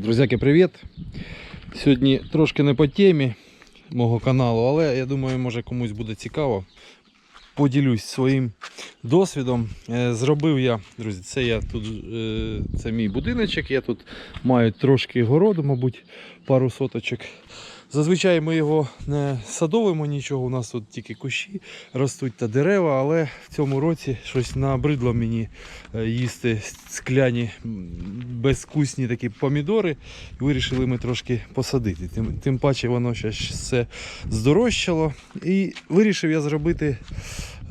Друзяки, привіт! Сьогодні трошки не по темі мого каналу, але я думаю, може комусь буде цікаво. Поділюсь своїм досвідом. Е, Зробив я, друзі, це я тут е, це мій будиночок. Я тут маю трошки городу, мабуть, пару соточок. Зазвичай ми його не садовимо нічого, у нас тут тільки кущі ростуть та дерева, але в цьому році щось набридло мені е, їсти скляні м, безвкусні такі помідори. Вирішили ми трошки посадити. Тим, тим паче воно ще все здорожчало. І вирішив я зробити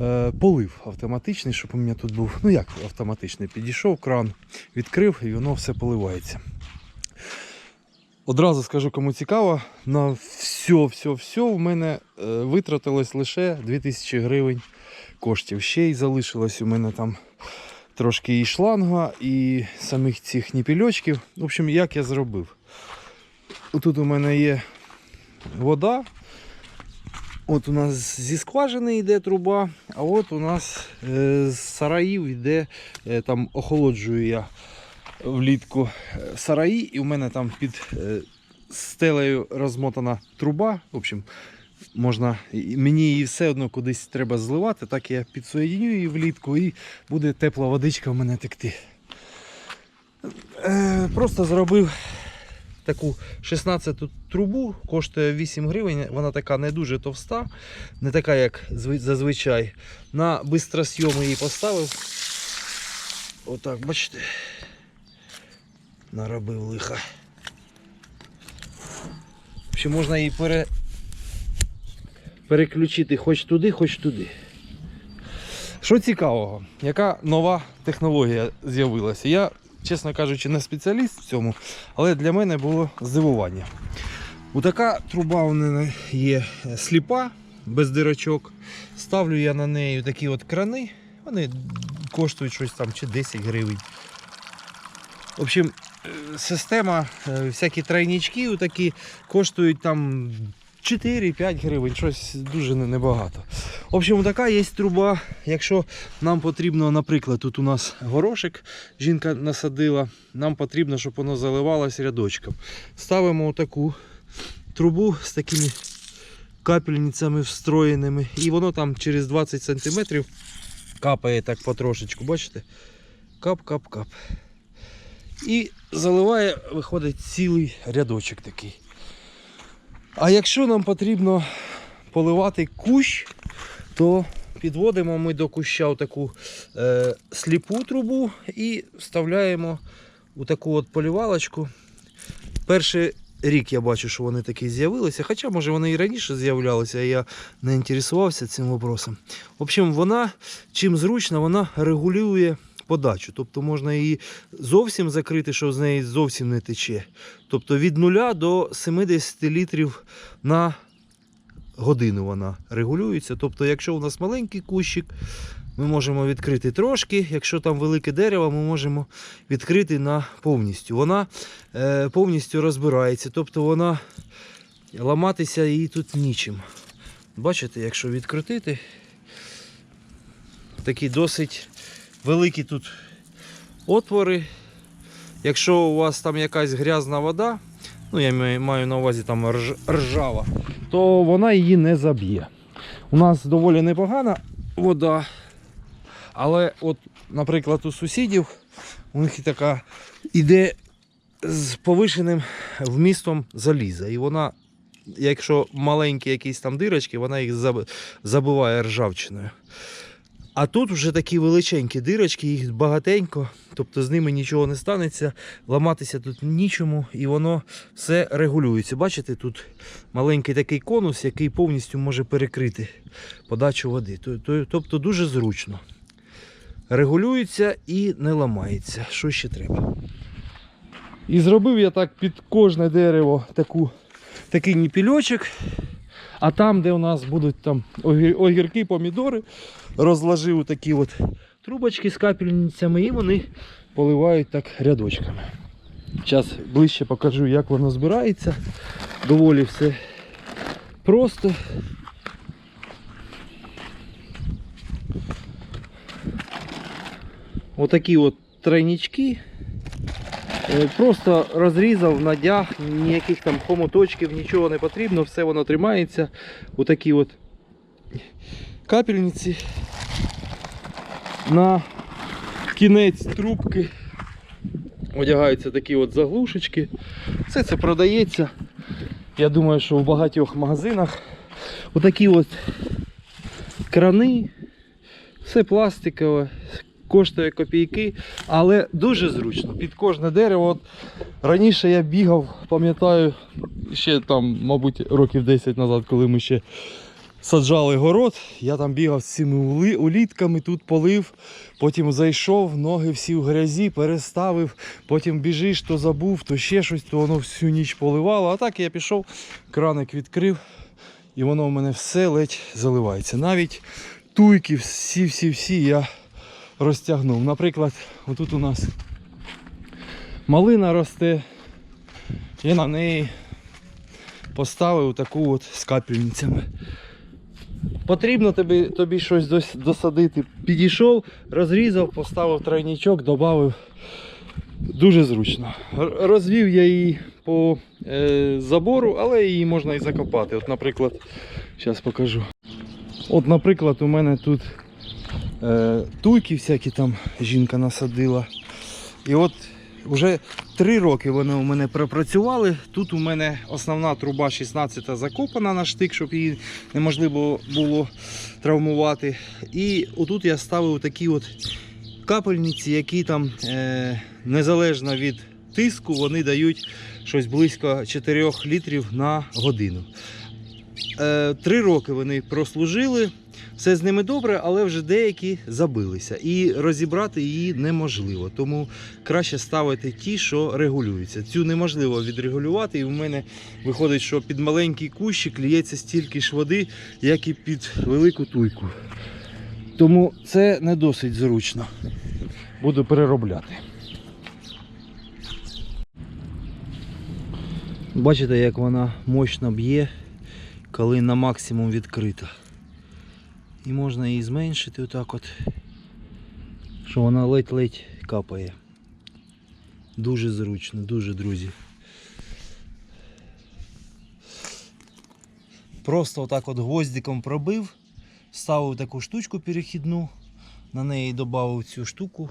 е, полив автоматичний, щоб у мене тут був. Ну як автоматичний? Підійшов кран, відкрив і воно все поливається. Одразу скажу, кому цікаво, на все, все, все в мене е, витратилось лише 2000 гривень коштів. Ще й залишилось у мене там трошки і шланга, і самих цих ніпільочків. В общем, як я зробив. Тут у мене є вода. От у нас зі скважини йде труба, а от у нас е, з сараїв йде, е, там охолоджую я влітку е, сараї, і у мене там під е, стелею розмотана труба. В общем, можна, мені її все одно кудись треба зливати, так я підсоєдню її влітку і буде тепла водичка в мене текти. Е, просто зробив таку 16 ту трубу, коштує 8 гривень. Вона така не дуже товста, не така, як зазвичай. На бистросйом її поставив. Отак, бачите. Наробив лиха. Ще можна її пере... переключити хоч туди, хоч туди. Що цікавого, яка нова технологія з'явилася? Я, чесно кажучи, не спеціаліст в цьому, але для мене було здивування. Отака труба у мене є сліпа, без дирочок. Ставлю я на неї такі от крани. Вони коштують щось там чи 10 гривень. В общем, е, система, е, всякі тройнички такі коштують там 4-5 гривень, щось дуже небагато. В общем, така є труба. Якщо нам потрібно, наприклад, тут у нас горошик жінка насадила, нам потрібно, щоб воно заливалось рядочком. Ставимо таку трубу з такими капельницями встроєними, і воно там через 20 см капає так потрошечку, бачите? Кап-кап-кап. І заливає, виходить цілий рядочок такий. А якщо нам потрібно поливати кущ, то підводимо ми до куща таку е, сліпу трубу і вставляємо у таку от полівалочку. Перший рік я бачу, що вони такі з'явилися, хоча може вони і раніше з'являлися, я не інтересувався цим вопросом. В общем, вона чим зручна, вона регулює подачу. Тобто можна її зовсім закрити, що з неї зовсім не тече. Тобто від 0 до 70 літрів на годину вона регулюється. Тобто, якщо у нас маленький кущик, ми можемо відкрити трошки. Якщо там велике дерево, ми можемо відкрити на повністю. Вона е, повністю розбирається, тобто вона ламатися її тут нічим. Бачите, якщо відкрутити, такі досить великі тут отвори. Якщо у вас там якась грязна вода, ну я маю- на увазі там рж- ржава, то вона її не заб'є. У нас доволі непогана вода. Але, от, наприклад, у сусідів у них і така іде з повишеним вмістом заліза. І вона, якщо маленькі якісь там дирочки, вона їх забиває ржавчиною. А тут вже такі величенькі дирочки, їх багатенько, тобто з ними нічого не станеться, ламатися тут нічому, і воно все регулюється. Бачите, тут маленький такий конус, який повністю може перекрити подачу води. То- то- Тобто дуже зручно. Регулюється і не ламається. Що ще треба? І зробив я так під кожне дерево таку, такий ніпільочок. А там, де у нас будуть там огірки, помідори, розложив такі от трубочки з капельницями і вони поливають так рядочками. Зараз ближче покажу, як воно збирається. Доволі все просто. Отакі от тройнички Просто розрізав, надяг, ніяких там хомоточків, нічого не потрібно, все воно тримається. Отакі от капельниці. На кінець трубки одягаються такі от заглушечки. Все це продається. Я думаю, що в багатьох магазинах отакі от крани, все пластикове, коштує копійки, але дуже зручно. Під кожне дерево. От раніше я бігав, пам'ятаю, ще там, мабуть, років 10 назад, коли ми ще саджали город, я там бігав з цими улітками, тут полив, потім зайшов, ноги всі в грязі, переставив, потім біжиш, то забув, то ще щось, то воно всю ніч поливало. А так я пішов, краник відкрив, і воно в мене все ледь заливається. Навіть туйки, всі-всі-всі я розтягнув. Наприклад, отут у нас малина росте. Я на неї поставив таку от з капельницями. Потрібно тобі, тобі щось досадити. Підійшов, розрізав, поставив тройничок, додав. Дуже зручно. Розвів я її по е, забору, але її можна і закопати. От, наприклад, зараз покажу. От, наприклад, у мене тут туйки всякі там жінка насадила. І от вже три роки вони у мене пропрацювали. Тут у мене основна труба 16 закопана на штик, щоб її неможливо було травмувати. І отут я ставив такі от капельниці, які там е, незалежно від тиску, вони дають щось близько 4 літрів на годину. Е, Три роки вони прослужили. Все з ними добре, але вже деякі забилися. І розібрати її неможливо. Тому краще ставити ті, що регулюються. Цю неможливо відрегулювати, і в мене виходить, що під маленький кущик ліється стільки ж води, як і під велику туйку. Тому це не досить зручно. Буду переробляти. Бачите, як вона мощно б'є, коли на максимум відкрита. І можна її зменшити отак от, що вона ледь-ледь капає. Дуже зручно, дуже, друзі. Просто отак от гвоздиком пробив, ставив таку штучку перехідну, на неї додав цю штуку.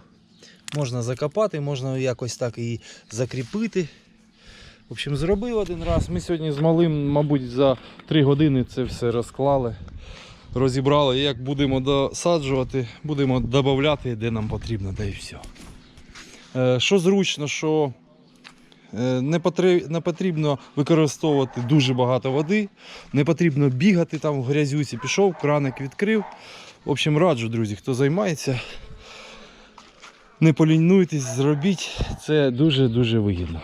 Можна закопати, можна якось так її закріпити. В общем, зробив один раз. Ми сьогодні з малим, мабуть, за 3 години це все розклали, розібрали. Як будемо досаджувати, будемо додати, де нам потрібно, де і все. Е, Що зручно, що е, не потрібно використовувати дуже багато води, не потрібно бігати там в грязюці. Пішов, краник відкрив. В общем, раджу, друзі, хто займається, не полінуйтесь, зробіть. Це дуже-дуже вигідно.